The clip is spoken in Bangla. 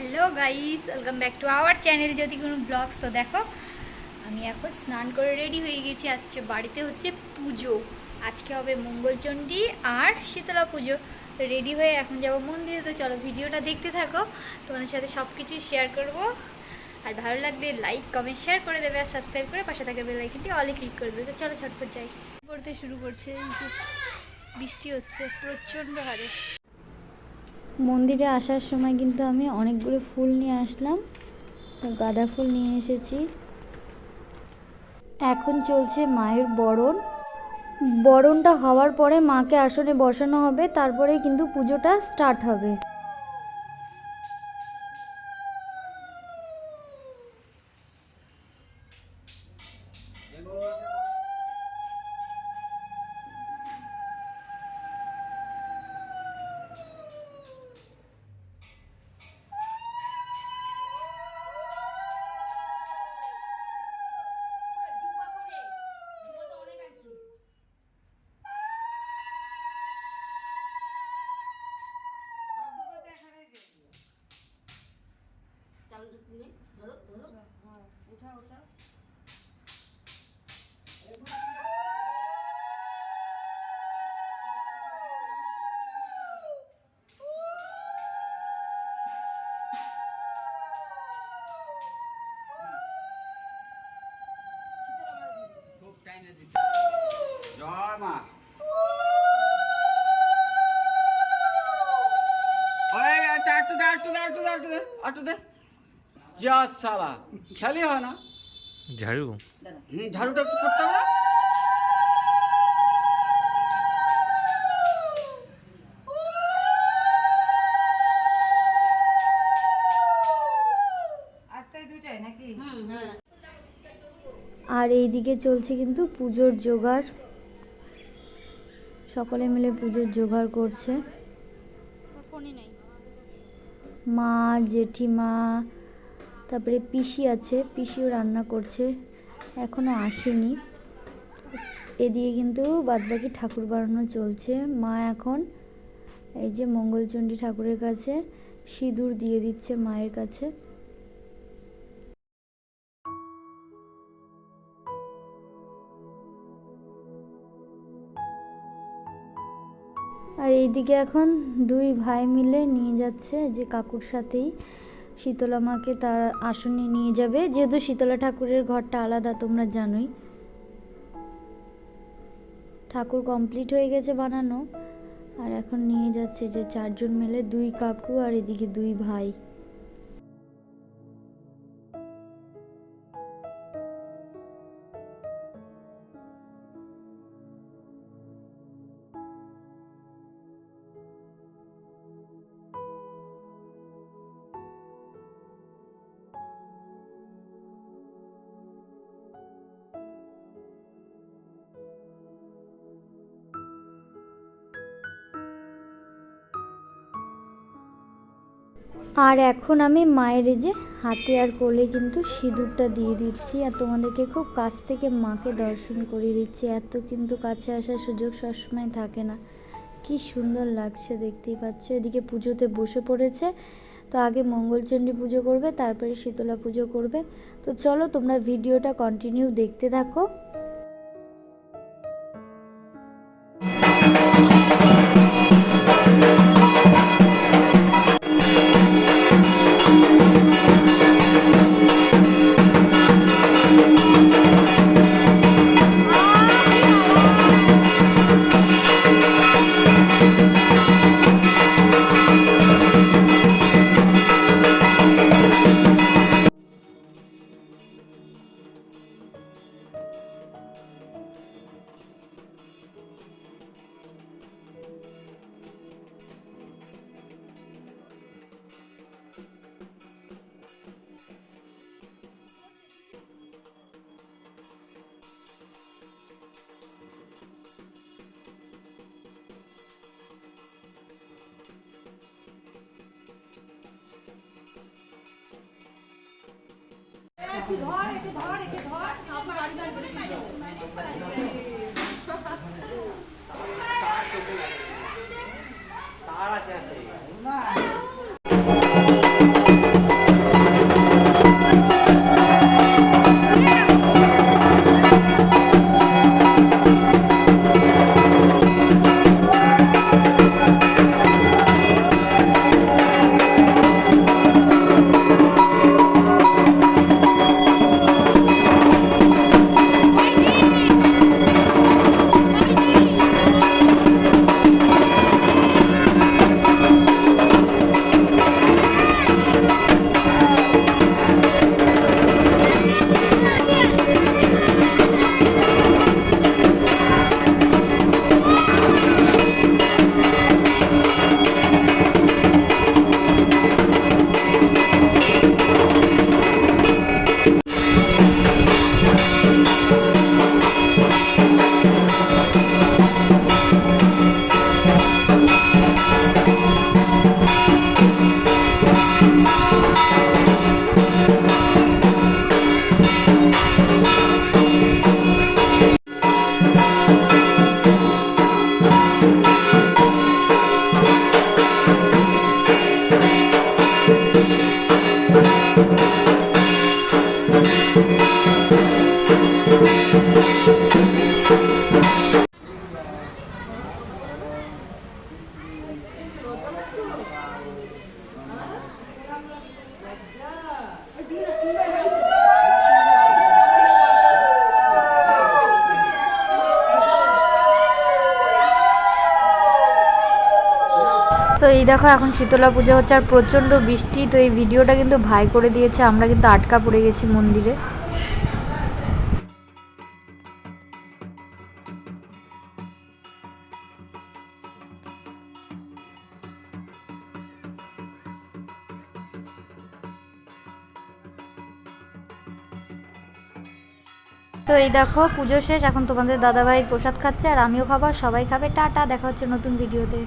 Hello guys, welcome back to our channel যদি কোনো ব্লগস, তো দেখো, আমি এখন স্নান করে রেডি হয়ে গেছি। আজকে বাড়িতে হচ্ছে পুজো। আজকে হবে মঙ্গলচণ্ডী আর শীতলা পুজো। রেডি হয়ে এখন যাব মন্দিরে। তো চলো ভিডিওটা দেখতে থাকো। তোমাদের সাথে সব কিছু শেয়ার করব। আর ভালো লাগলে লাইক কমেন্ট শেয়ার করে দেবে আর সাবস্ক্রাইব করে পাশে থাকা বেল আইকনটি অলে ক্লিক করে দেবে। চলো ছটফট যাই। পড়তে শুরু করছে। বৃষ্টি হচ্ছে, প্রচণ্ড হারে। মন্দিরে আসার সময় কিন্তু আমি অনেকগুলো ফুল নিয়ে আসলাম। তো গাঁদা ফুল নিয়ে এসেছি। এখন চলছে মায়ের বরণ। বরণটা হওয়ার পরে মাকে আসনে বসানো হবে তারপরে কিন্তু পুজোটা স্টার্ট হবে। জয় মা ওই একটা একটু দে একটু দে একটু দে একটু দে একটু দে। যা সালা। খেলি হয় না? ঝাড়ু? হুম ঝাড়ুটা একটু করতে হবে না? আর এইদিকে চলছে কিন্তু পুজোর জোগাড়। সকলে মিলে পুজোর জোগাড় করছে। মা জেঠিমা তারপরে পিসি আছে, পিসিও রান্না করছে এখনও আসেনি। এদিকে কিন্তু বাদবাকি ঠাকুর বানানো চলছে। মা এখন এই যে মঙ্গলচণ্ডী ঠাকুরের কাছে সিঁদুর দিয়ে দিচ্ছে মায়ের কাছে। আর এইদিকে এখন দুই ভাই মিলে নিয়ে যাচ্ছে যে কাকুর সাথেই। শীতলা মাকে তার আসনে নিয়ে যাবে। যেহেতু শীতলা ঠাকুরের ঘরটা আলাদা, তোমরা জানোই। ঠাকুর কমপ্লিট হয়ে গেছে বানানো। আর এখন নিয়ে যাচ্ছে যে চারজন মিলে দুই কাকু আর এদিকে দুই ভাই। আর এখন আমি মায়ের যে হাতে আর কোলে কিন্তু সিঁদুরটা দিয়ে দিচ্ছি আর তোমাদেরকে খুব কাছ থেকে মাকে দর্শন করিয়ে দিচ্ছি। এত কিন্তু কাছে আসার সুযোগ সবসময় থাকে না। কি সুন্দর লাগছে দেখতেই পাচ্ছ। এদিকে পুজোতে বসে পড়েছে। তো আগে মঙ্গলচণ্ডী পুজো করবে, তারপরে শীতলা পুজো করবে। তো চলো তোমরা ভিডিওটা কন্টিনিউ দেখতে থাকো। তার thank you এই দেখো, এখন শীতলা পুজো হচ্ছে আর প্রচণ্ড বৃষ্টি, তো এই ভিডিওটা কিন্তু ভাই করে দিয়েছে। আমরা কিন্তু আটকা পড়ে গেছি মন্দিরে। তো এই দেখো, পুজো শেষ। এখন তোমাদের দাদাভাই প্রসাদ খাচ্ছে আর আমিও খাব। সবাই খাবে। টাটা। দেখা হচ্ছে নতুন ভিডিওতে।